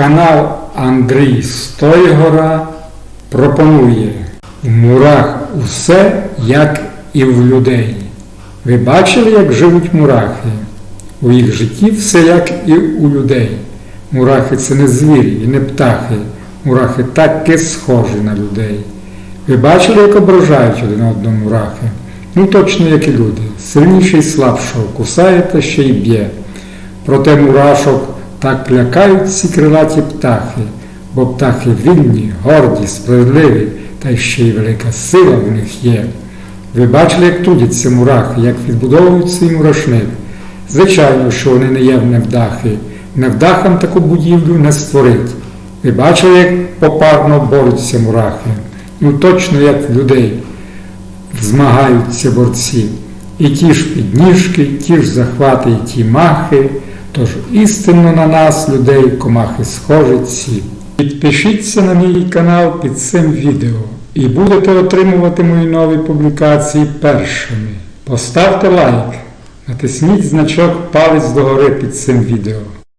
Канал Андрій Стойгора пропонує в мурах усе, як і в людей. Ви бачили, як живуть мурахи? У їх житті все як і у людей. Мурахи це не звірі і не птахи. Мурахи таки схожі на людей. Ви бачили, як ображають один одного мурахи? Ну точно як і люди. Сильніший слабшого кусає та ще й б'є. Проте мурашок так лякають ці крилаті птахи, бо птахи вільні, горді, справедливі, та ще й велика сила в них є. Ви бачили, як трудяться мурахи, як відбудовують свій мурашник. Звичайно, що вони не є в невдахи. Невдахам таку будівлю не створить. Ви бачили, як попарно борються мурахи. Ну точно як людей змагаються борці. І ті ж підніжки, ті ж захвати, і ті махи. Тож істинно на нас, людей, комахи схожі ці. Підпишіться на мій канал під цим відео і будете отримувати мої нові публікації першими. Поставте лайк, натисніть значок палець догори під цим відео.